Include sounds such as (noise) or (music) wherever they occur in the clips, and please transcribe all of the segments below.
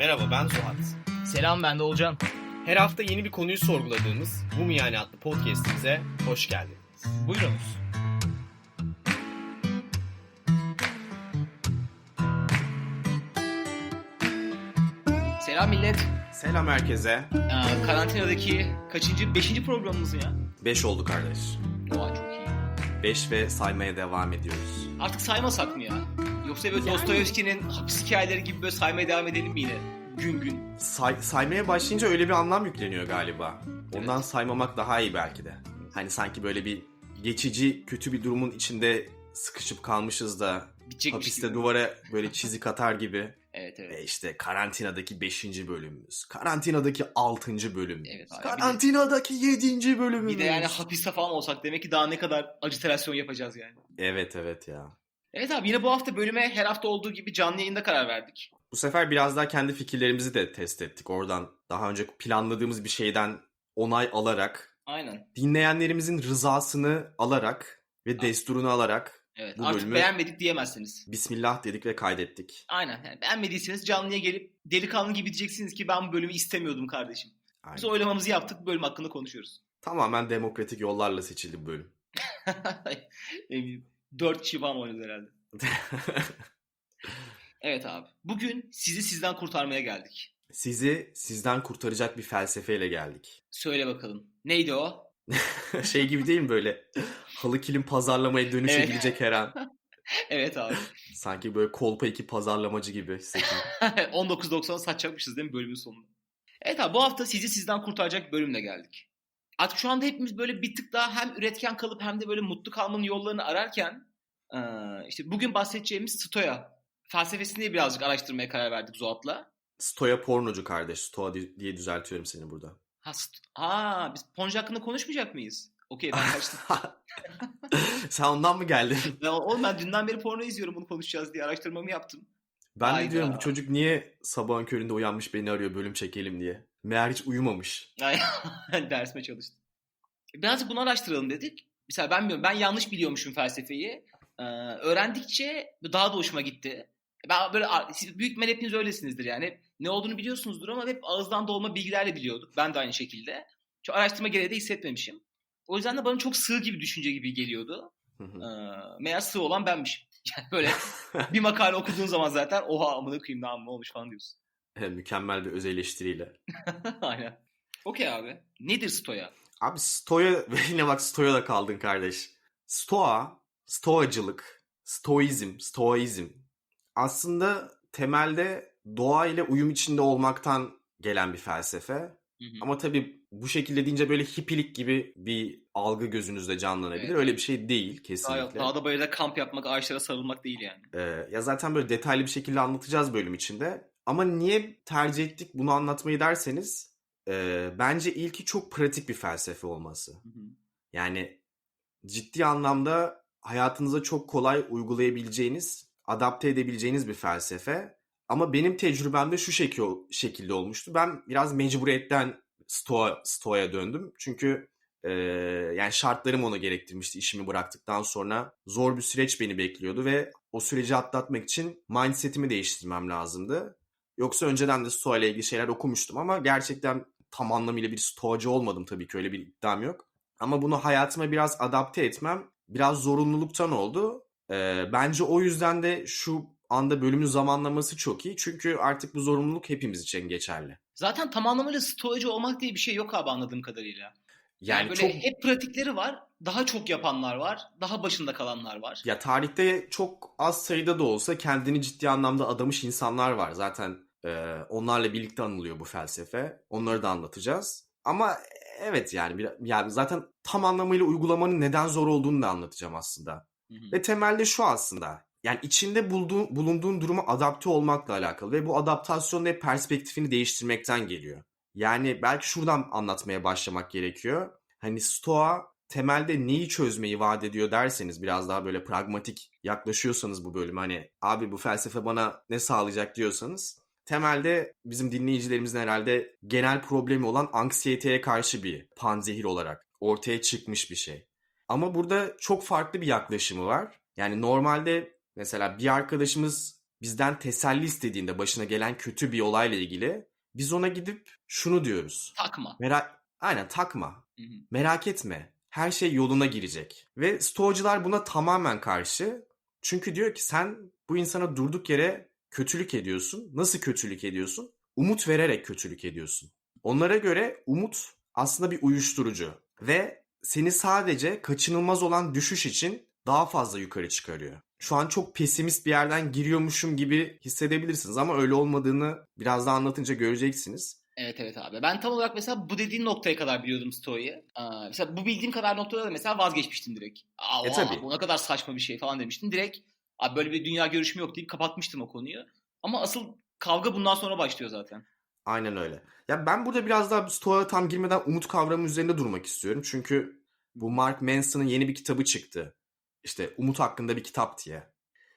Merhaba ben Suat. Selam ben de Olcan. Her hafta yeni bir konuyu sorguladığımız Bu Mu Yani adlı podcastimize hoş geldiniz. Buyurunuz. Selam millet. Selam herkese. Ee, karantinadaki kaçıncı? Beşinci programımız ya. 5 oldu kardeş. Oha çok iyi. 5 ve saymaya devam ediyoruz. Artık saymasak mı ya? Yoksa böyle Dostoyevski'nin hapis hikayeleri gibi böyle saymaya devam edelim mi yine? Gün gün. Say- saymaya başlayınca öyle bir anlam yükleniyor galiba. Ondan Evet. saymamak daha iyi belki de. Hani sanki böyle bir geçici kötü bir durumun içinde sıkışıp kalmışız da Bitecekmiş hapiste gibi. duvara böyle çizik atar gibi. (laughs) Evet evet. Ve işte karantinadaki 5. bölümümüz. Karantinadaki 6. bölümümüz. Evet abi, karantinadaki 7. bölümümüz. Bir de yani hapiste falan olsak demek ki daha ne kadar acitelasyon yapacağız yani. Evet evet ya. Evet abi yine bu hafta bölüme her hafta olduğu gibi canlı yayında karar verdik. Bu sefer biraz daha kendi fikirlerimizi de test ettik. Oradan daha önce planladığımız bir şeyden onay alarak, Aynen. dinleyenlerimizin rızasını alarak ve desturunu alarak Evet Bu artık bölümü- beğenmedik diyemezsiniz. Bismillah dedik ve kaydettik. Aynen. Yani beğenmediyseniz canlıya gelip delikanlı gibi diyeceksiniz ki ben bu bölümü istemiyordum kardeşim. Biz Aynen. oylamamızı yaptık. Bölüm hakkında konuşuyoruz. Tamamen demokratik yollarla seçildi bu bölüm. (laughs) Eminim. Dört kişi falan oynadı herhalde. (laughs) Evet abi. Bugün sizi sizden kurtarmaya geldik. Sizi sizden kurtaracak bir felsefeyle geldik. Söyle bakalım. Neydi o? (laughs) şey gibi değil mi böyle halı kilim pazarlamaya dönüşebilecek her an. (laughs) Evet abi. Sanki böyle kolpa iki pazarlamacı gibi hissettim. 19.90 satacakmışız değil mi bölümün sonunda? Evet abi bu hafta sizi sizden kurtaracak bölümle geldik. Artık şu anda hepimiz böyle bir tık daha hem üretken kalıp hem de böyle mutlu kalmanın yollarını ararken işte bugün bahsedeceğimiz Stoya felsefesini birazcık araştırmaya karar verdik Zuhat'la. Stoya pornocu kardeş. Stoa di- diye düzeltiyorum seni burada. Ha, Aa, biz Ponca hakkında konuşmayacak mıyız? Okey ben kaçtım. (laughs) Sen ondan mı geldin? (laughs) ya, oğlum ben dünden beri porno izliyorum bunu konuşacağız diye araştırmamı yaptım. Ben Hayda. de diyorum bu çocuk niye sabahın köründe uyanmış beni arıyor bölüm çekelim diye. Meğer hiç uyumamış. (laughs) Dersime çalıştım. Birazcık bunu araştıralım dedik. Mesela ben bilmiyorum. Ben yanlış biliyormuşum felsefeyi. Ee, öğrendikçe daha da hoşuma gitti. Ben böyle büyük ihtimal hepiniz öylesinizdir yani. Ne olduğunu biliyorsunuzdur ama hep ağızdan dolma bilgilerle biliyorduk. Ben de aynı şekilde. Çok araştırma gereği de hissetmemişim. O yüzden de bana çok sığ gibi düşünce gibi geliyordu. Hı hı. Ee, meğer sığ olan benmişim. (laughs) Yani böyle bir makale okuduğun zaman zaten oha amına koyayım ne olmuş falan diyorsun. Mükemmel bir öz eleştiriyle. (laughs) Aynen. Okey abi. Nedir Stoya? Abi Stoya (laughs) yine bak Stoya'da kaldın kardeş. Stoa, Stoacılık, Stoizm, Stoizm aslında temelde doğa ile uyum içinde olmaktan gelen bir felsefe. Hı hı. Ama tabii bu şekilde deyince böyle hippilik gibi bir algı gözünüzde canlanabilir. Evet. Öyle bir şey değil Daha, kesinlikle. dağda bayırda kamp yapmak, ağaçlara sarılmak değil yani. Ee, ya zaten böyle detaylı bir şekilde anlatacağız bölüm içinde. Ama niye tercih ettik bunu anlatmayı derseniz e, bence ilki çok pratik bir felsefe olması. Hı hı. Yani ciddi anlamda hayatınıza çok kolay uygulayabileceğiniz, adapte edebileceğiniz bir felsefe. Ama benim tecrübemde şu şekil, şekilde olmuştu. Ben biraz mecburiyetten stoa, stoa'ya döndüm. Çünkü e, yani şartlarım onu gerektirmişti işimi bıraktıktan sonra. Zor bir süreç beni bekliyordu ve o süreci atlatmak için mindsetimi değiştirmem lazımdı. Yoksa önceden de stoa ile ilgili şeyler okumuştum ama gerçekten tam anlamıyla bir stoacı olmadım tabii ki öyle bir iddiam yok. Ama bunu hayatıma biraz adapte etmem biraz zorunluluktan oldu. Ee, bence o yüzden de şu anda bölümün zamanlaması çok iyi. Çünkü artık bu zorunluluk hepimiz için geçerli. Zaten tam anlamıyla stoacı olmak diye bir şey yok abi anladığım kadarıyla. Yani, Yani böyle çok hep pratikleri var. Daha çok yapanlar var. Daha başında kalanlar var. ya tarihte çok az sayıda da olsa kendini ciddi anlamda adamış insanlar var. Zaten e, onlarla birlikte anılıyor bu felsefe. Onları da anlatacağız. Ama evet yani bir, yani zaten tam anlamıyla uygulamanın neden zor olduğunu da anlatacağım aslında. Hı hı. Ve temelde şu aslında. Yani içinde bulduğun, bulunduğun duruma adapte olmakla alakalı ve bu adaptasyonun hep perspektifini değiştirmekten geliyor. Yani belki şuradan anlatmaya başlamak gerekiyor. Hani Stoa temelde neyi çözmeyi vaat ediyor derseniz biraz daha böyle pragmatik yaklaşıyorsanız bu bölüme hani abi bu felsefe bana ne sağlayacak diyorsanız temelde bizim dinleyicilerimizin herhalde genel problemi olan anksiyeteye karşı bir panzehir olarak ortaya çıkmış bir şey. Ama burada çok farklı bir yaklaşımı var. Yani normalde mesela bir arkadaşımız bizden teselli istediğinde başına gelen kötü bir olayla ilgili biz ona gidip şunu diyoruz. Takma. Merak aynen takma. Hı hı. Merak etme. Her şey yoluna girecek. Ve stoğacılar buna tamamen karşı. Çünkü diyor ki sen bu insana durduk yere kötülük ediyorsun. Nasıl kötülük ediyorsun? Umut vererek kötülük ediyorsun. Onlara göre umut aslında bir uyuşturucu ve seni sadece kaçınılmaz olan düşüş için daha fazla yukarı çıkarıyor. Şu an çok pesimist bir yerden giriyormuşum gibi hissedebilirsiniz ama öyle olmadığını biraz daha anlatınca göreceksiniz. Evet evet abi. Ben tam olarak mesela bu dediğin noktaya kadar biliyordum Sto'yu. Aa, mesela bu bildiğim kadar noktada da mesela vazgeçmiştim direkt. Aa, E, tabii. bu ne kadar saçma bir şey falan demiştim. Direkt abi böyle bir dünya görüşüm yok deyip kapatmıştım o konuyu. Ama asıl kavga bundan sonra başlıyor zaten. Aynen öyle. Ya ben burada biraz daha Stoa'ya tam girmeden umut kavramı üzerinde durmak istiyorum. Çünkü bu Mark Manson'ın yeni bir kitabı çıktı. İşte Umut hakkında bir kitap diye.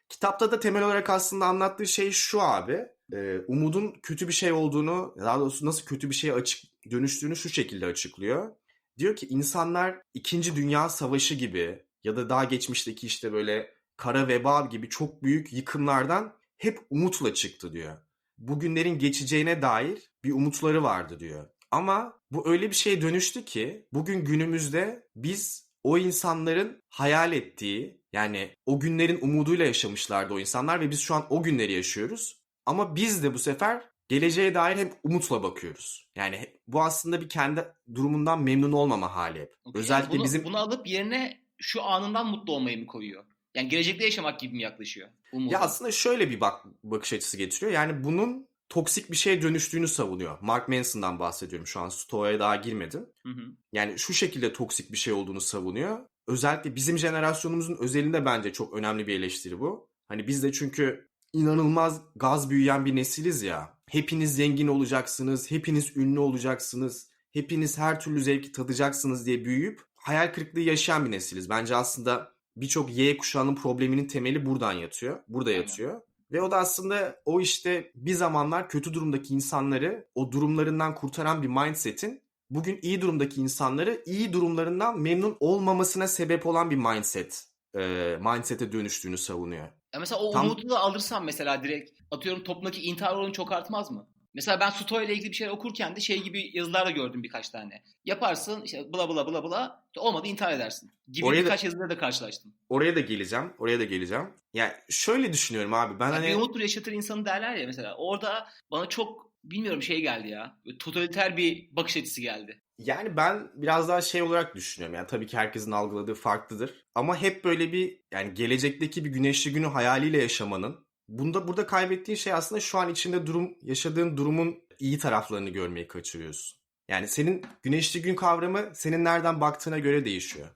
Kitapta da temel olarak aslında anlattığı şey şu abi. Ee, umudun kötü bir şey olduğunu, daha doğrusu nasıl kötü bir şeye açık dönüştüğünü şu şekilde açıklıyor. Diyor ki insanlar 2. Dünya Savaşı gibi ya da daha geçmişteki işte böyle kara veba gibi çok büyük yıkımlardan hep umutla çıktı diyor bugünlerin geçeceğine dair bir umutları vardı diyor. Ama bu öyle bir şeye dönüştü ki bugün günümüzde biz o insanların hayal ettiği yani o günlerin umuduyla yaşamışlardı o insanlar ve biz şu an o günleri yaşıyoruz. Ama biz de bu sefer geleceğe dair hep umutla bakıyoruz. Yani bu aslında bir kendi durumundan memnun olmama hali hep. Okey, Özellikle yani bunu, bizim bunu alıp yerine şu anından mutlu olmayı mı koyuyor? Yani gelecekte yaşamak gibi mi yaklaşıyor? Umudu. Ya aslında şöyle bir bak bakış açısı getiriyor. Yani bunun toksik bir şeye dönüştüğünü savunuyor. Mark Manson'dan bahsediyorum şu an. Stoa'ya daha girmedim. Hı hı. Yani şu şekilde toksik bir şey olduğunu savunuyor. Özellikle bizim jenerasyonumuzun özelinde bence çok önemli bir eleştiri bu. Hani biz de çünkü inanılmaz gaz büyüyen bir nesiliz ya. Hepiniz zengin olacaksınız, hepiniz ünlü olacaksınız, hepiniz her türlü zevki tadacaksınız diye büyüyüp hayal kırıklığı yaşayan bir nesiliz. Bence aslında birçok Y kuşağının probleminin temeli buradan yatıyor. Burada Aynen. yatıyor. Ve o da aslında o işte bir zamanlar kötü durumdaki insanları o durumlarından kurtaran bir mindset'in bugün iyi durumdaki insanları iyi durumlarından memnun olmamasına sebep olan bir mindset e, mindset'e dönüştüğünü savunuyor. Ya mesela o Tam- umudu da alırsam mesela direkt atıyorum toplumdaki intihar oranı çok artmaz mı? Mesela ben Sto ile ilgili bir şeyler okurken de şey gibi yazılar da gördüm birkaç tane. Yaparsın işte bla bla bla bla olmadı intihar edersin. Gibi Oraya da- birkaç yazıda da karşılaştım. Oraya da geleceğim. Oraya da geleceğim. Yani şöyle düşünüyorum abi. Ben Yani hani Bir umuttur yaşatır insanı derler ya mesela. Orada bana çok bilmiyorum şey geldi ya. Totaliter bir bakış açısı geldi. Yani ben biraz daha şey olarak düşünüyorum. Yani tabii ki herkesin algıladığı farklıdır. Ama hep böyle bir yani gelecekteki bir güneşli günü hayaliyle yaşamanın bunda burada kaybettiğin şey aslında şu an içinde durum yaşadığın durumun iyi taraflarını görmeyi kaçırıyorsun. Yani senin güneşli gün kavramı senin nereden baktığına göre değişiyor.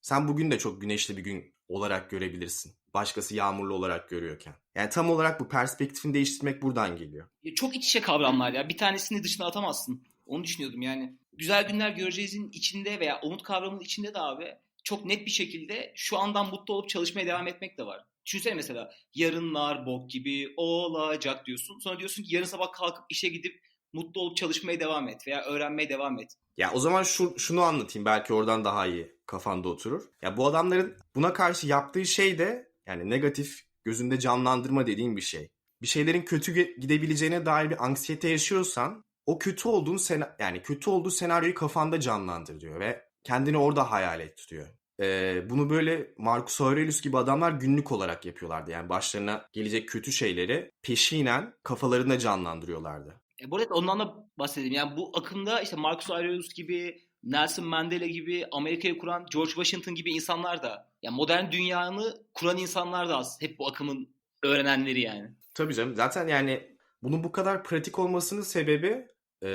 Sen bugün de çok güneşli bir gün olarak görebilirsin. Başkası yağmurlu olarak görüyorken. Yani tam olarak bu perspektifini değiştirmek buradan geliyor. Çok iç içe kavramlar ya. Bir tanesini dışına atamazsın. Onu düşünüyordum yani. Güzel günler göreceğizin içinde veya umut kavramının içinde de abi çok net bir şekilde şu andan mutlu olup çalışmaya devam etmek de var. Düşünsene mesela yarınlar bok gibi olacak diyorsun. Sonra diyorsun ki yarın sabah kalkıp işe gidip mutlu olup çalışmaya devam et veya öğrenmeye devam et. Ya o zaman şu, şunu anlatayım belki oradan daha iyi kafanda oturur. Ya bu adamların buna karşı yaptığı şey de yani negatif gözünde canlandırma dediğim bir şey. Bir şeylerin kötü gidebileceğine dair bir anksiyete yaşıyorsan o kötü olduğun sena- yani kötü olduğu senaryoyu kafanda canlandır diyor ve kendini orada hayal et diyor. Ee, bunu böyle Marcus Aurelius gibi adamlar günlük olarak yapıyorlardı. Yani başlarına gelecek kötü şeyleri peşinen kafalarında canlandırıyorlardı. E bu arada ondan da bahsedeyim. Yani bu akımda işte Marcus Aurelius gibi, Nelson Mandela gibi, Amerika'yı kuran George Washington gibi insanlar da, yani modern dünyanı kuran insanlar da aslında hep bu akımın öğrenenleri yani. Tabii canım. Zaten yani bunun bu kadar pratik olmasının sebebi e,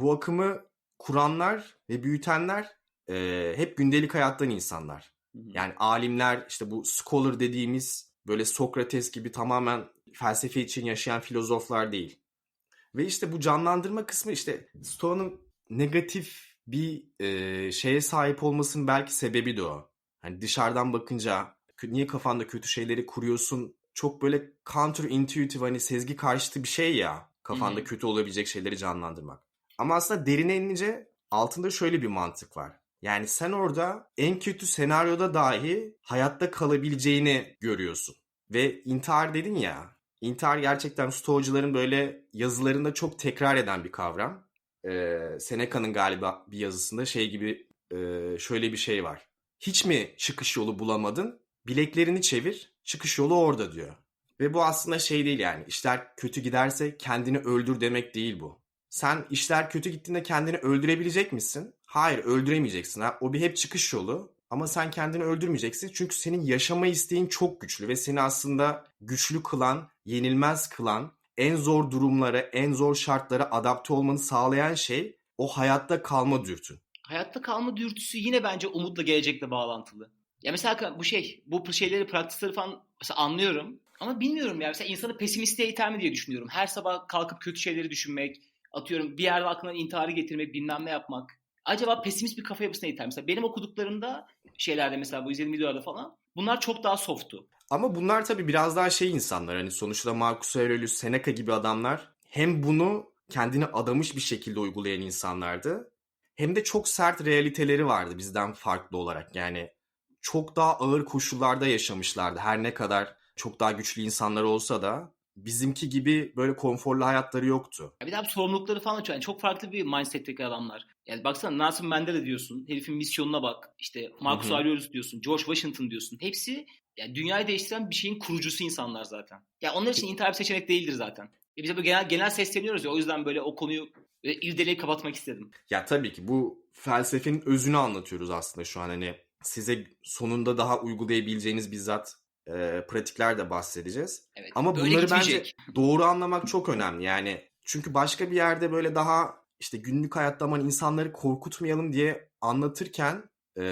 bu akımı kuranlar ve büyütenler e, hep gündelik hayattan insanlar. Yani alimler işte bu scholar dediğimiz böyle Sokrates gibi tamamen felsefe için yaşayan filozoflar değil. Ve işte bu canlandırma kısmı işte Stoa'nın negatif bir e, şeye sahip olmasının belki sebebi de o. Hani dışarıdan bakınca niye kafanda kötü şeyleri kuruyorsun? Çok böyle counterintuitive hani sezgi karşıtı bir şey ya. Kafanda Hı hı. kötü olabilecek şeyleri canlandırmak. Ama aslında derine inince altında şöyle bir mantık var. Yani sen orada en kötü senaryoda dahi hayatta kalabileceğini görüyorsun. Ve intihar dedin ya. İntihar gerçekten Stoacıların böyle yazılarında çok tekrar eden bir kavram. Ee, Seneca'nın galiba bir yazısında şey gibi e, şöyle bir şey var. Hiç mi çıkış yolu bulamadın? Bileklerini çevir, çıkış yolu orada diyor. Ve bu aslında şey değil yani işler kötü giderse kendini öldür demek değil bu. Sen işler kötü gittiğinde kendini öldürebilecek misin? Hayır öldüremeyeceksin. Ha? O bir hep çıkış yolu. Ama sen kendini öldürmeyeceksin çünkü senin yaşama isteğin çok güçlü ve seni aslında güçlü kılan, yenilmez kılan, en zor durumlara, en zor şartlara adapte olmanı sağlayan şey o hayatta kalma dürtün. Hayatta kalma dürtüsü yine bence umutla gelecekle bağlantılı. Ya mesela bu şey, bu şeyleri, pratikleri falan mesela anlıyorum. Ama bilmiyorum ya. Mesela insanı pesimistliğe iter mi diye düşünüyorum. Her sabah kalkıp kötü şeyleri düşünmek, atıyorum bir yerde aklına intiharı getirmek, bilmem ne yapmak. Acaba pesimist bir kafa yapısına iter. Mesela benim okuduklarımda şeylerde mesela bu izlediğim videolarda falan bunlar çok daha softtu. Ama bunlar tabii biraz daha şey insanlar. Hani sonuçta Marcus Aurelius, Seneca gibi adamlar hem bunu kendine adamış bir şekilde uygulayan insanlardı. Hem de çok sert realiteleri vardı bizden farklı olarak. Yani çok daha ağır koşullarda yaşamışlardı. Her ne kadar çok daha güçlü insanlar olsa da bizimki gibi böyle konforlu hayatları yoktu. Bir daha sorumlulukları falan yani çok farklı bir mindset'teki adamlar. Yani baksana Nelson Mandela diyorsun, herifin misyonuna bak. İşte Marcus Aurelius diyorsun, George Washington diyorsun. Hepsi yani dünyayı değiştiren bir şeyin kurucusu insanlar zaten. Ya yani onlar için intihar bir seçenek değildir zaten. E bize böyle genel genel sesleniyoruz ya o yüzden böyle o konuyu irdeleyip kapatmak istedim. Ya tabii ki bu felsefenin özünü anlatıyoruz aslında şu an hani size sonunda daha uygulayabileceğiniz bizzat e, pratikler de bahsedeceğiz. Evet, Ama bunları gitmeyecek. bence (laughs) doğru anlamak çok önemli. Yani çünkü başka bir yerde böyle daha işte günlük hayatta aman insanları korkutmayalım diye anlatırken e,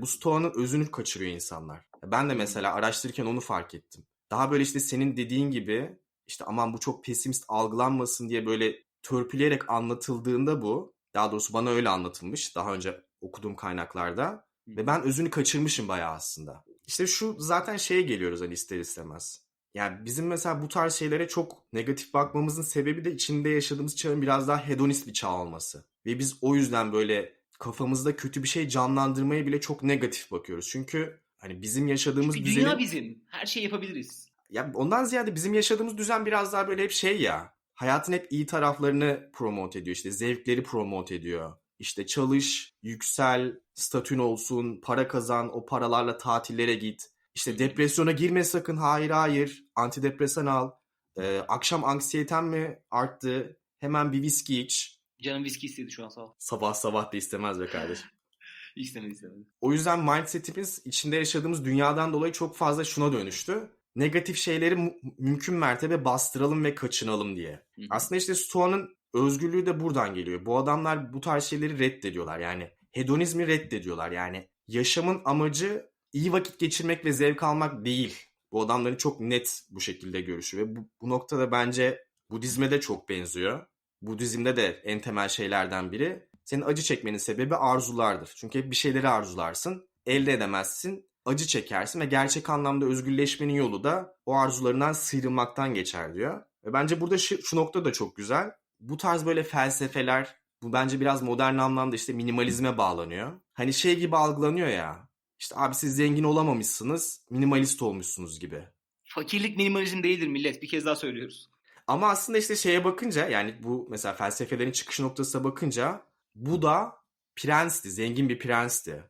bu Stoa'nın özünü kaçırıyor insanlar. Ben de mesela araştırırken onu fark ettim. Daha böyle işte senin dediğin gibi işte aman bu çok pesimist algılanmasın diye böyle törpüleyerek anlatıldığında bu daha doğrusu bana öyle anlatılmış daha önce okuduğum kaynaklarda ve ben özünü kaçırmışım bayağı aslında. İşte şu zaten şeye geliyoruz hani ister istemez. Yani bizim mesela bu tarz şeylere çok negatif bakmamızın sebebi de içinde yaşadığımız çağın biraz daha hedonist bir çağ olması. Ve biz o yüzden böyle kafamızda kötü bir şey canlandırmaya bile çok negatif bakıyoruz. Çünkü hani bizim yaşadığımız Çünkü düzenin... dünya bizim. Her şeyi yapabiliriz. Ya ondan ziyade bizim yaşadığımız düzen biraz daha böyle hep şey ya. Hayatın hep iyi taraflarını promote ediyor. işte zevkleri promote ediyor. İşte çalış, yüksel, statün olsun, para kazan, o paralarla tatillere git. İşte depresyona girme sakın, hayır hayır, antidepresan al. Ee, akşam anksiyeten mi arttı, hemen bir viski iç. Canım viski istedi şu an sağ ol. Sabah sabah da istemez be kardeşim. (laughs) istemedi istemedi. O yüzden mindsetimiz içinde yaşadığımız dünyadan dolayı çok fazla şuna dönüştü. Negatif şeyleri mümkün mertebe bastıralım ve kaçınalım diye. Aslında işte Stoa'nın özgürlüğü de buradan geliyor. Bu adamlar bu tarz şeyleri reddediyorlar. Yani hedonizmi reddediyorlar. Yani yaşamın amacı iyi vakit geçirmek ve zevk almak değil. Bu adamların çok net bu şekilde görüşü ve bu, bu noktada bence Budizme de çok benziyor. Budizmde de en temel şeylerden biri senin acı çekmenin sebebi arzulardır. Çünkü hep bir şeyleri arzularsın, elde edemezsin, acı çekersin ve gerçek anlamda özgürleşmenin yolu da o arzularından sıyrılmaktan geçer diyor. Ve bence burada şu, şu nokta da çok güzel bu tarz böyle felsefeler bu bence biraz modern anlamda işte minimalizme bağlanıyor. Hani şey gibi algılanıyor ya. İşte abi siz zengin olamamışsınız, minimalist olmuşsunuz gibi. Fakirlik minimalizm değildir millet. Bir kez daha söylüyoruz. Ama aslında işte şeye bakınca yani bu mesela felsefelerin çıkış noktasına bakınca bu da prensti, zengin bir prensti.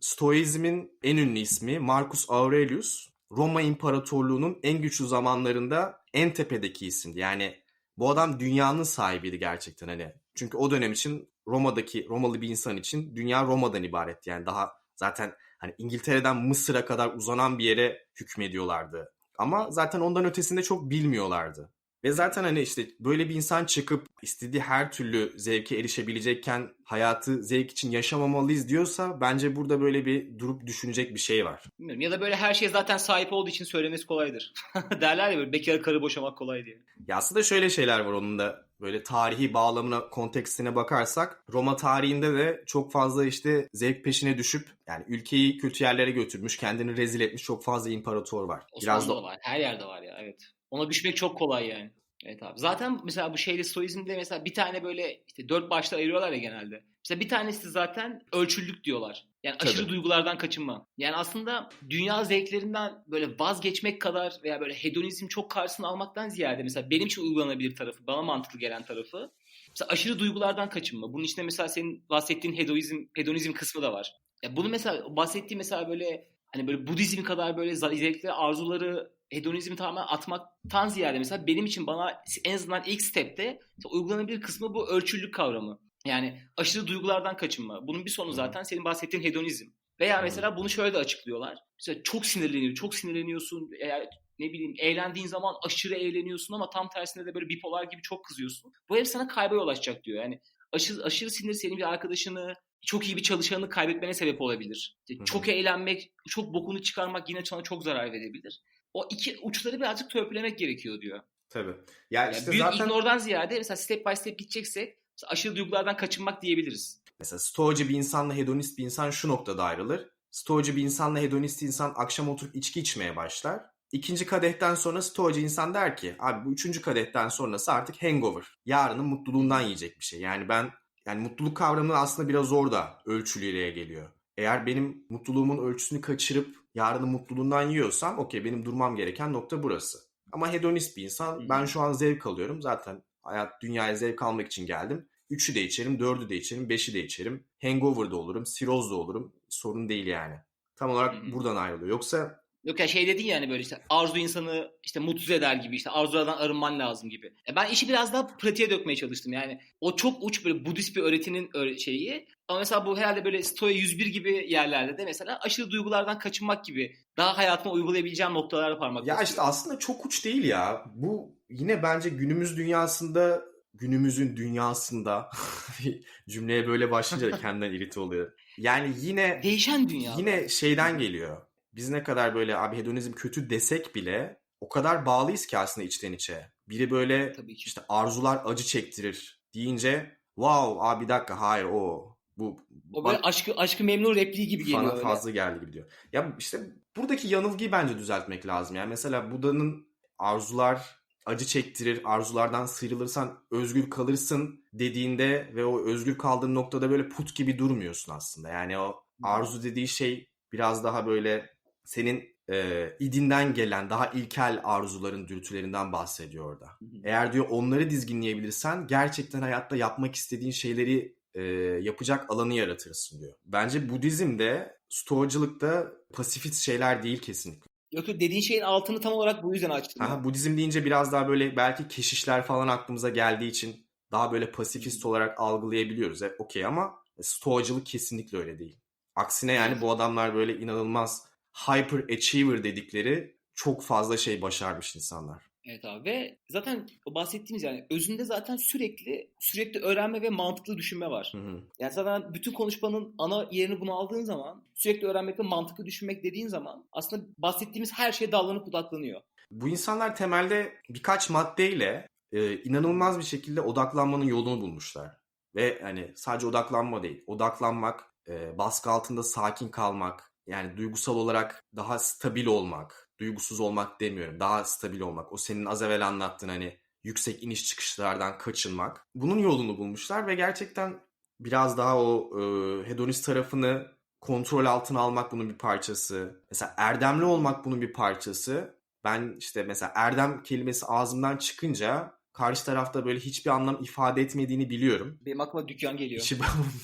Stoizmin en ünlü ismi Marcus Aurelius. Roma İmparatorluğu'nun en güçlü zamanlarında en tepedeki isimdi. Yani bu adam dünyanın sahibiydi gerçekten hani. Çünkü o dönem için Roma'daki Romalı bir insan için dünya Roma'dan ibaret. Yani daha zaten hani İngiltere'den Mısır'a kadar uzanan bir yere hükmediyorlardı. Ama zaten ondan ötesinde çok bilmiyorlardı. Ve zaten hani işte böyle bir insan çıkıp istediği her türlü zevke erişebilecekken hayatı zevk için yaşamamalıyız diyorsa bence burada böyle bir durup düşünecek bir şey var. Bilmiyorum. Ya da böyle her şeye zaten sahip olduğu için söylemesi kolaydır. (laughs) Derler ya böyle bekar karı boşamak kolay diye. Ya aslında şöyle şeyler var onun da böyle tarihi bağlamına, kontekstine bakarsak Roma tarihinde de çok fazla işte zevk peşine düşüp yani ülkeyi kötü yerlere götürmüş, kendini rezil etmiş çok fazla imparator var. Osmanlı'da Biraz da var. Her yerde var ya evet. Ona düşmek çok kolay yani. Evet abi. Zaten mesela bu şeyde stoizmde mesela bir tane böyle işte dört başta ayırıyorlar ya genelde. Mesela bir tanesi zaten ölçüllük diyorlar. Yani aşırı Tabii. duygulardan kaçınma. Yani aslında dünya zevklerinden böyle vazgeçmek kadar veya böyle hedonizm çok karşısına almaktan ziyade mesela benim için uygulanabilir tarafı, bana mantıklı gelen tarafı mesela aşırı duygulardan kaçınma. Bunun içinde mesela senin bahsettiğin hedonizm, hedonizm kısmı da var. Ya bunu mesela bahsettiğim mesela böyle hani böyle Budizm kadar böyle zevkleri, arzuları, hedonizmi tamamen atmaktan ziyade mesela benim için bana en azından ilk stepte uygulanabilir kısmı bu ölçülülük kavramı. Yani aşırı duygulardan kaçınma. Bunun bir sonu zaten senin bahsettiğin hedonizm. Veya mesela bunu şöyle de açıklıyorlar. Mesela çok sinirleniyor, çok sinirleniyorsun. Eğer ne bileyim eğlendiğin zaman aşırı eğleniyorsun ama tam tersine de böyle bipolar gibi çok kızıyorsun. Bu hep sana kayba yol açacak diyor. Yani aşırı, aşırı sinir senin bir arkadaşını, çok iyi bir çalışanını kaybetmene sebep olabilir. Çok eğlenmek, çok bokunu çıkarmak yine sana çok zarar verebilir. O iki uçları birazcık törpülemek gerekiyor diyor. Tabii. Ya Yani işte büyük zaten ignordan ziyade mesela step by step gideceksek aşırı duygulardan kaçınmak diyebiliriz. mesela stoacı bir insanla hedonist bir insan şu noktada ayrılır. Stoacı bir insanla hedonist insan akşam oturup içki içmeye başlar. İkinci kadehten sonra stoacı insan der ki abi bu üçüncü kadehten sonrası artık hangover. Yarının mutluluğundan yiyecek bir şey. Yani ben yani mutluluk kavramı aslında biraz orada ölçülüğe geliyor. Eğer benim mutluluğumun ölçüsünü kaçırıp yarının mutluluğundan yiyorsam okey benim durmam gereken nokta burası. Ama hedonist bir insan ben şu an zevk alıyorum. Zaten hayat dünyaya zevk almak için geldim. Üçü de içerim, dördü de içerim, beşi de içerim. Hangover'da olurum, siroz da olurum. Sorun değil yani. Tam olarak buradan ayrılıyor. Yoksa Yok ya şey dedin ya hani böyle işte arzu insanı işte mutsuz eder gibi işte arzulardan arınman lazım gibi. E ben işi biraz daha pratiğe dökmeye çalıştım yani. O çok uç böyle Budist bir öğretinin öğre- şeyi. Ama mesela bu herhalde böyle Stoa 101 gibi yerlerde de mesela aşırı duygulardan kaçınmak gibi daha hayatıma uygulayabileceğim noktalara parmak ya işte aslında çok uç değil ya. Bu yine bence günümüz dünyasında günümüzün dünyasında (laughs) cümleye böyle başlayınca da (laughs) kendinden irite oluyor. Yani yine Değişen dünya. yine şeyden geliyor. Biz ne kadar böyle abi hedonizm kötü desek bile o kadar bağlıyız ki aslında içten içe. Biri böyle işte arzular acı çektirir deyince wow abi bir dakika hayır o bu O böyle bak- aşkı aşkı memnun repliği gibi geliyor bana fazla geldi gibi diyor. Ya işte buradaki yanılgıyı bence düzeltmek lazım. Yani mesela Buda'nın arzular acı çektirir, arzulardan sıyrılırsan özgür kalırsın dediğinde ve o özgür kaldığın noktada böyle put gibi durmuyorsun aslında. Yani o arzu dediği şey biraz daha böyle senin e, idinden gelen daha ilkel arzuların, dürtülerinden bahsediyor orada. Eğer diyor onları dizginleyebilirsen gerçekten hayatta yapmak istediğin şeyleri e, yapacak alanı yaratırsın diyor. Bence Budizm'de, Stoacılıkta pasifist şeyler değil kesinlikle. Yok yok dediğin şeyin altını tam olarak bu yüzden açtım. Aha, Budizm deyince biraz daha böyle belki keşişler falan aklımıza geldiği için daha böyle pasifist olarak algılayabiliyoruz. E, Okey ama Stoacılık kesinlikle öyle değil. Aksine yani bu adamlar böyle inanılmaz hyper achiever dedikleri çok fazla şey başarmış insanlar. Evet abi ve zaten o bahsettiğimiz yani özünde zaten sürekli sürekli öğrenme ve mantıklı düşünme var. Hı hı. Yani zaten bütün konuşmanın ana yerini bunu aldığın zaman sürekli öğrenmek ve mantıklı düşünmek dediğin zaman aslında bahsettiğimiz her şeye dallanıp budaklanıyor. Bu insanlar temelde birkaç maddeyle e, inanılmaz bir şekilde odaklanmanın yolunu bulmuşlar. Ve hani sadece odaklanma değil, odaklanmak, e, baskı altında sakin kalmak, yani duygusal olarak daha stabil olmak, duygusuz olmak demiyorum, daha stabil olmak. O senin az evvel anlattığın hani yüksek iniş çıkışlardan kaçınmak. Bunun yolunu bulmuşlar ve gerçekten biraz daha o e, hedonist tarafını kontrol altına almak bunun bir parçası. Mesela erdemli olmak bunun bir parçası. Ben işte mesela erdem kelimesi ağzımdan çıkınca karşı tarafta böyle hiçbir anlam ifade etmediğini biliyorum. Benim aklıma dükkan geliyor. İşi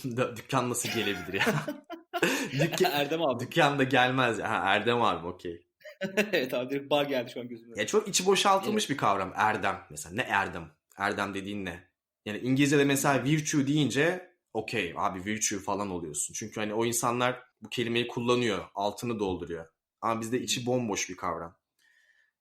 (laughs) dükkan nasıl gelebilir ya? (laughs) (laughs) Dükkan, (laughs) Erdem abi. dükkan da gelmez. Ha, Erdem abi okey. (laughs) evet abi direkt bar geldi şu an gözüme. Ya çok içi boşaltılmış bir kavram erdem. Mesela ne erdem? Erdem dediğin ne? Yani İngilizce'de mesela virtue deyince okey abi virtue falan oluyorsun. Çünkü hani o insanlar bu kelimeyi kullanıyor. Altını dolduruyor. Ama bizde içi bomboş bir kavram.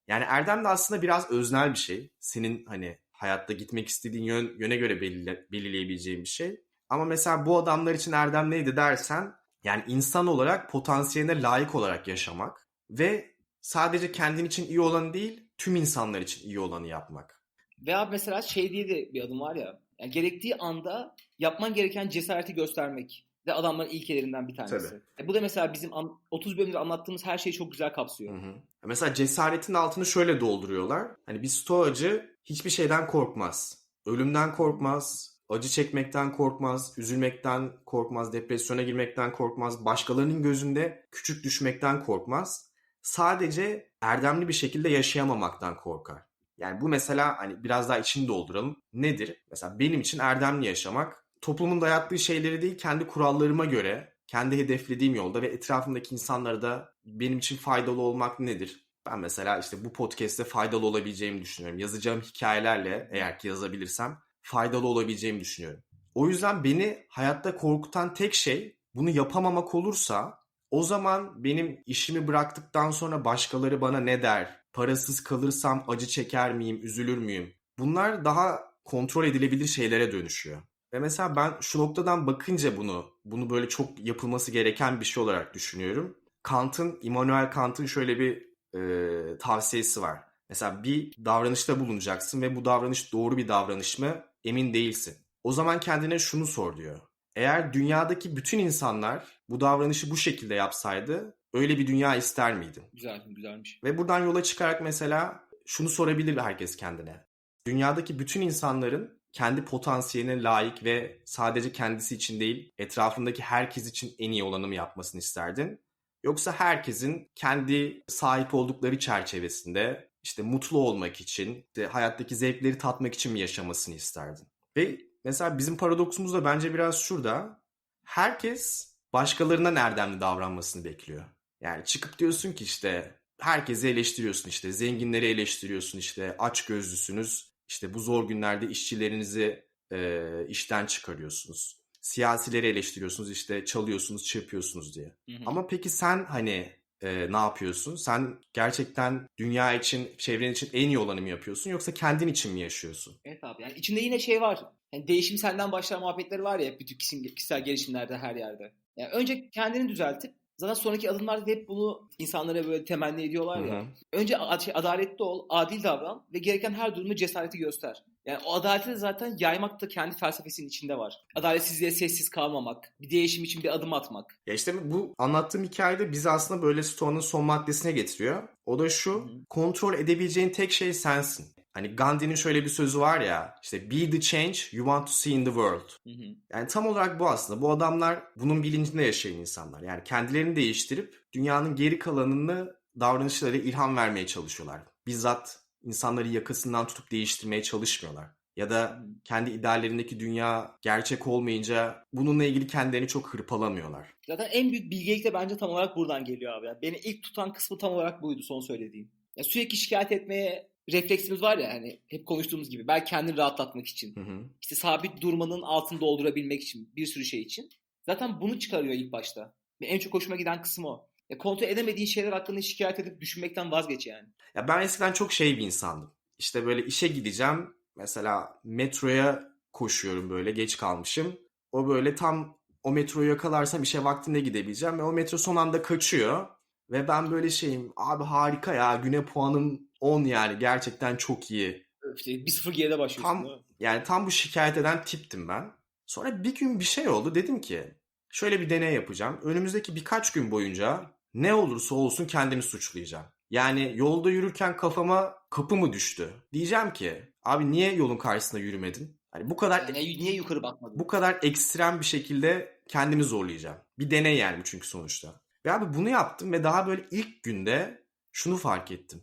Yani erdem de aslında biraz öznel bir şey. Senin hani hayatta gitmek istediğin yön, yöne göre belirle, belirleyebileceğin bir şey. Ama mesela bu adamlar için erdem neydi dersen yani insan olarak potansiyeline layık olarak yaşamak ve sadece kendin için iyi olanı değil tüm insanlar için iyi olanı yapmak. Ve abi mesela şey diye de bir adım var ya. Yani gerektiği anda yapman gereken cesareti göstermek. Ve adamların ilkelerinden bir tanesi. Tabii. E bu da mesela bizim an- 30 bölümde anlattığımız her şeyi çok güzel kapsıyor. Hı hı. Mesela cesaretin altını şöyle dolduruyorlar. Hani bir stoacı hiçbir şeyden korkmaz. Ölümden korkmaz, acı çekmekten korkmaz, üzülmekten korkmaz, depresyona girmekten korkmaz, başkalarının gözünde küçük düşmekten korkmaz. Sadece erdemli bir şekilde yaşayamamaktan korkar. Yani bu mesela hani biraz daha içini dolduralım. Nedir? Mesela benim için erdemli yaşamak toplumun dayattığı şeyleri değil kendi kurallarıma göre, kendi hedeflediğim yolda ve etrafımdaki insanlara da benim için faydalı olmak nedir? Ben mesela işte bu podcast'te faydalı olabileceğimi düşünüyorum. Yazacağım hikayelerle eğer ki yazabilirsem faydalı olabileceğimi düşünüyorum. O yüzden beni hayatta korkutan tek şey bunu yapamamak olursa o zaman benim işimi bıraktıktan sonra başkaları bana ne der? Parasız kalırsam acı çeker miyim, üzülür müyüm? Bunlar daha kontrol edilebilir şeylere dönüşüyor. Ve mesela ben şu noktadan bakınca bunu, bunu böyle çok yapılması gereken bir şey olarak düşünüyorum. Kant'ın, Immanuel Kant'ın şöyle bir e, tavsiyesi var. Mesela bir davranışta bulunacaksın ve bu davranış doğru bir davranış mı emin değilsin. O zaman kendine şunu sor diyor. Eğer dünyadaki bütün insanlar bu davranışı bu şekilde yapsaydı öyle bir dünya ister miydin? Güzel, güzelmiş. Ve buradan yola çıkarak mesela şunu sorabilir herkes kendine. Dünyadaki bütün insanların kendi potansiyeline layık ve sadece kendisi için değil, etrafındaki herkes için en iyi olanı mı yapmasını isterdin? Yoksa herkesin kendi sahip oldukları çerçevesinde işte mutlu olmak için, işte hayattaki zevkleri tatmak için mi yaşamasını isterdin? Ve mesela bizim paradoksumuz da bence biraz şurada. Herkes başkalarından erdemli davranmasını bekliyor. Yani çıkıp diyorsun ki işte herkesi eleştiriyorsun işte zenginleri eleştiriyorsun işte aç gözlüsünüz işte bu zor günlerde işçilerinizi e, işten çıkarıyorsunuz. Siyasileri eleştiriyorsunuz işte çalıyorsunuz çırpıyorsunuz diye. Hı hı. Ama peki sen hani e, ne yapıyorsun? Sen gerçekten dünya için, çevren için en iyi olanı mı yapıyorsun yoksa kendin için mi yaşıyorsun? Evet abi yani içinde yine şey var. Yani değişim senden başlar muhabbetleri var ya bütün kişisel, gelişimlerde her yerde. Yani önce kendini düzeltip zaten sonraki adımlarda hep bunu insanlara böyle temenni ediyorlar ya. Hı hı. Önce ad- şey, adaletli ol, adil davran ve gereken her durumda cesareti göster. Yani o adaleti zaten yaymak da kendi felsefesinin içinde var. Adaletsizliğe sessiz kalmamak, bir değişim için bir adım atmak. Ya işte bu anlattığım hikayede bizi aslında böyle Stone'un son maddesine getiriyor. O da şu, kontrol edebileceğin tek şey sensin. Hani Gandhi'nin şöyle bir sözü var ya, işte be the change you want to see in the world. Hı hı. Yani tam olarak bu aslında. Bu adamlar bunun bilincinde yaşayan insanlar. Yani kendilerini değiştirip dünyanın geri kalanını davranışları ilham vermeye çalışıyorlar. Bizzat insanları yakasından tutup değiştirmeye çalışmıyorlar. Ya da kendi ideallerindeki dünya gerçek olmayınca bununla ilgili kendilerini çok hırpalamıyorlar. Zaten en büyük bilgelik de bence tam olarak buradan geliyor abi. Yani beni ilk tutan kısmı tam olarak buydu son söylediğim. Ya sürekli şikayet etmeye refleksimiz var ya hani hep konuştuğumuz gibi. Belki kendini rahatlatmak için. Hı hı. işte sabit durmanın altını doldurabilmek için bir sürü şey için. Zaten bunu çıkarıyor ilk başta. Ve en çok hoşuma giden kısmı o. Ya kontrol edemediğin şeyler hakkında şikayet edip düşünmekten vazgeç yani. Ya ben eskiden çok şey bir insandım. İşte böyle işe gideceğim. Mesela metroya koşuyorum böyle geç kalmışım. O böyle tam o metroyu yakalarsam işe vaktinde gidebileceğim. Ve o metro son anda kaçıyor. Ve ben böyle şeyim abi harika ya güne puanım 10 yani gerçekten çok iyi. İşte bir sıfır geride başlıyorsun. Tam-? Yani tam bu şikayet eden tiptim ben. Sonra bir gün bir şey oldu. Dedim ki şöyle bir deney yapacağım. Önümüzdeki birkaç gün boyunca ne olursa olsun kendimi suçlayacağım. Yani yolda yürürken kafama kapı mı düştü? Diyeceğim ki abi niye yolun karşısında yürümedin? Hani bu kadar Yani niye yukarı bakmadın? bu kadar ekstrem bir şekilde kendimi zorlayacağım. Bir deney yani bu çünkü sonuçta. Ve abi bunu yaptım ve daha böyle ilk günde şunu fark ettim.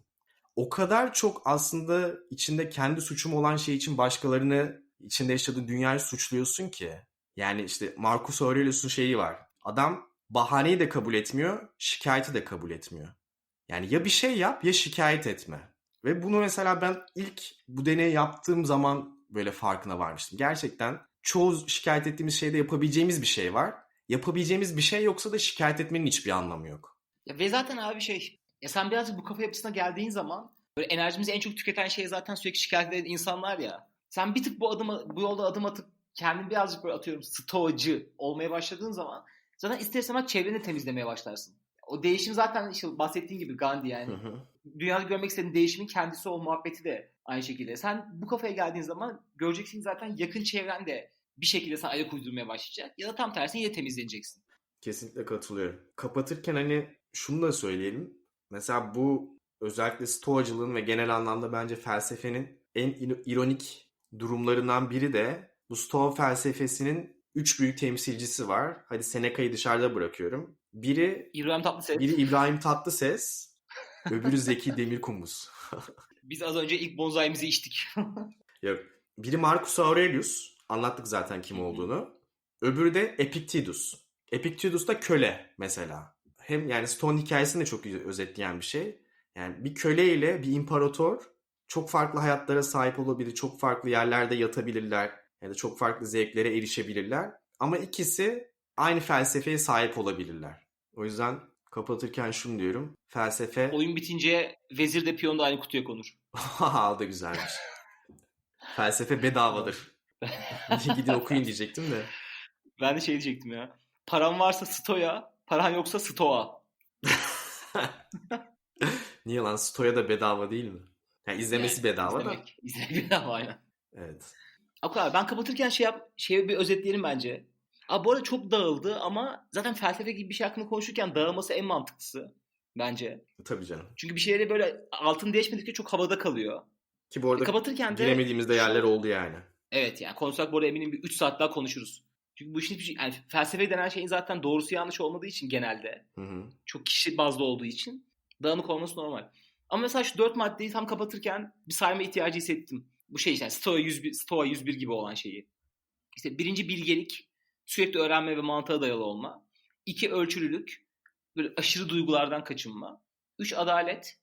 O kadar çok aslında içinde kendi suçum olan şey için başkalarını içinde yaşadığın dünyayı suçluyorsun ki. Yani işte Marcus Aurelius'un şeyi var. Adam bahaneyi de kabul etmiyor, şikayeti de kabul etmiyor. Yani ya bir şey yap ya şikayet etme. Ve bunu mesela ben ilk bu deneyi yaptığım zaman böyle farkına varmıştım. Gerçekten çoğu şikayet ettiğimiz şeyde yapabileceğimiz bir şey var. Yapabileceğimiz bir şey yoksa da şikayet etmenin hiçbir anlamı yok. Ya ve zaten abi şey ya sen birazcık bu kafa yapısına geldiğin zaman böyle enerjimizi en çok tüketen şey zaten sürekli şikayet eden insanlar ya. Sen bir tık bu adımı bu yolda adım atıp kendini birazcık böyle atıyorum stoacı olmaya başladığın zaman zaten ister istemez çevreni temizlemeye başlarsın. O değişim zaten işte bahsettiğin gibi Gandhi yani. Hı hı. Dünyada görmek istediğin değişimin kendisi o muhabbeti de aynı şekilde. Sen bu kafaya geldiğin zaman göreceksin zaten yakın çevren de bir şekilde sana ayak uydurmaya başlayacak. Ya da tam tersine yine temizleneceksin. Kesinlikle katılıyorum. Kapatırken hani şunu da söyleyelim. Mesela bu özellikle stoacılığın ve genel anlamda bence felsefenin en ironik durumlarından biri de bu Stoa felsefesinin üç büyük temsilcisi var. Hadi Seneca'yı dışarıda bırakıyorum. Biri İbrahim Tatlıses. biri İbrahim Tatlıses, öbürü Zeki Demirkubuz. (laughs) Biz az önce ilk bonzayimizi içtik. (laughs) Yok. Biri Marcus Aurelius. Anlattık zaten kim olduğunu. Öbürü de Epictetus. Epictetus da köle mesela. Hem yani Stone hikayesini de çok özetleyen bir şey. Yani bir köle ile bir imparator çok farklı hayatlara sahip olabilir. Çok farklı yerlerde yatabilirler. Ya da çok farklı zevklere erişebilirler. Ama ikisi aynı felsefeye sahip olabilirler. O yüzden kapatırken şunu diyorum. Felsefe... Oyun bitince vezir de piyon da aynı kutuya konur. (laughs) O da güzelmiş. Felsefe bedavadır. (laughs) Gidin okuyun diyecektim de. Ben de şey diyecektim ya. Paran varsa stoya, paran yoksa stoa. (laughs) Niye lan? Stoya da bedava değil mi? Yani izlemesi Yani bedava da. İzlemek. İzlemek bedava aynen. Evet. Abi ben kapatırken şey yap, şeyi bir özetleyelim bence. Abi bu arada çok dağıldı ama zaten felsefe gibi bir şey hakkında konuşurken dağılması en mantıklısı bence. Tabii canım. Çünkü bir şeyleri böyle altın değişmedikçe çok havada kalıyor. Ki bu arada Kapatırken de giremediğimiz de yerler oldu yani. evet yani konuşsak bu arada eminim bir 3 saat daha konuşuruz. Çünkü bu işin hiçbir şey, yani felsefe denen şeyin zaten doğrusu yanlış olmadığı için genelde Hı hı. çok kişi bazlı olduğu için dağınık olması normal. Ama mesela şu dört maddeyi tam kapatırken bir sayma ihtiyacı hissettim. Bu şey işte Stoa 101, Stoa 101 gibi olan şeyi. İşte birinci bilgelik, sürekli öğrenme ve mantığa dayalı olma. İki ölçülülük, böyle aşırı duygulardan kaçınma. Üç adalet,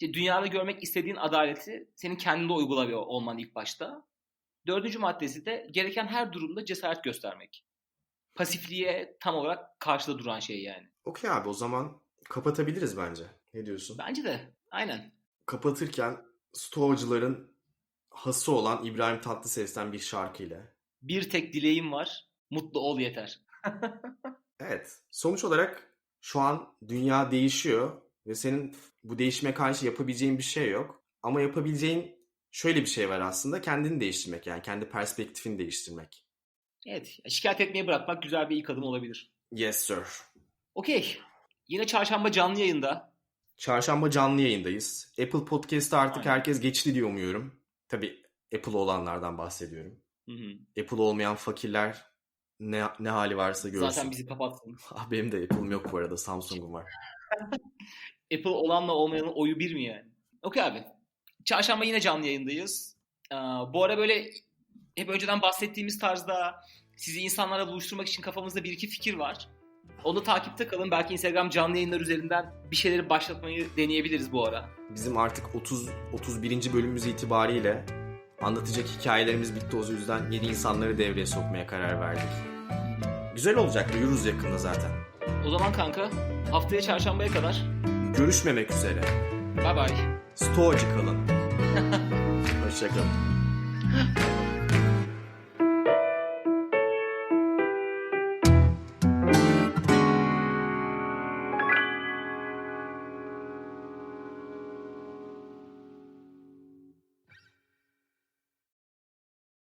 işte dünyada görmek istediğin adaleti senin kendinde uyguluyor olman ilk başta. Dördüncü maddesi de gereken her durumda cesaret göstermek. Pasifliğe tam olarak karşıda duran şey yani. Okey abi o zaman kapatabiliriz bence. Ne diyorsun? Bence de aynen. Kapatırken Stoacıların hası olan İbrahim Tatlıses'ten bir şarkıyla. Bir tek dileğim var. Mutlu ol yeter. Evet. Sonuç olarak şu an dünya değişiyor ve senin bu değişime karşı yapabileceğin bir şey yok. Ama yapabileceğin şöyle bir şey var aslında. Kendini değiştirmek yani kendi perspektifini değiştirmek. Evet. Şikayet etmeyi bırakmak güzel bir ilk adım olabilir. Yes sir. Okey. Yine çarşamba canlı yayında. Çarşamba canlı yayındayız. Apple Podcast'ta artık Aynen. herkes geçti diye umuyorum. Tabii Apple olanlardan bahsediyorum. Hı hı. Apple olmayan fakirler ne, ne hali varsa görsün. Zaten bizi kapatsın. (laughs) Ah, benim de Apple'ım yok bu arada. Samsung'um var. (laughs) Apple olanla olmayanın oyu bir mi yani? Okey abi. Çarşamba yine canlı yayındayız. Ee, bu ara böyle hep önceden bahsettiğimiz tarzda sizi insanlarla buluşturmak için kafamızda bir iki fikir var. Onu takipte kalın. Belki Instagram canlı yayınlar üzerinden bir şeyleri başlatmayı deneyebiliriz bu ara. Bizim artık 30 31. bölümümüz itibariyle anlatacak hikayelerimiz bitti. O yüzden yeni insanları devreye sokmaya karar verdik. Güzel olacak. Duyuruz yakında zaten. O zaman kanka haftaya çarşambaya kadar. Görüşmemek üzere. Bye bye. Stoacı kalın. (laughs) Hoşçakalın.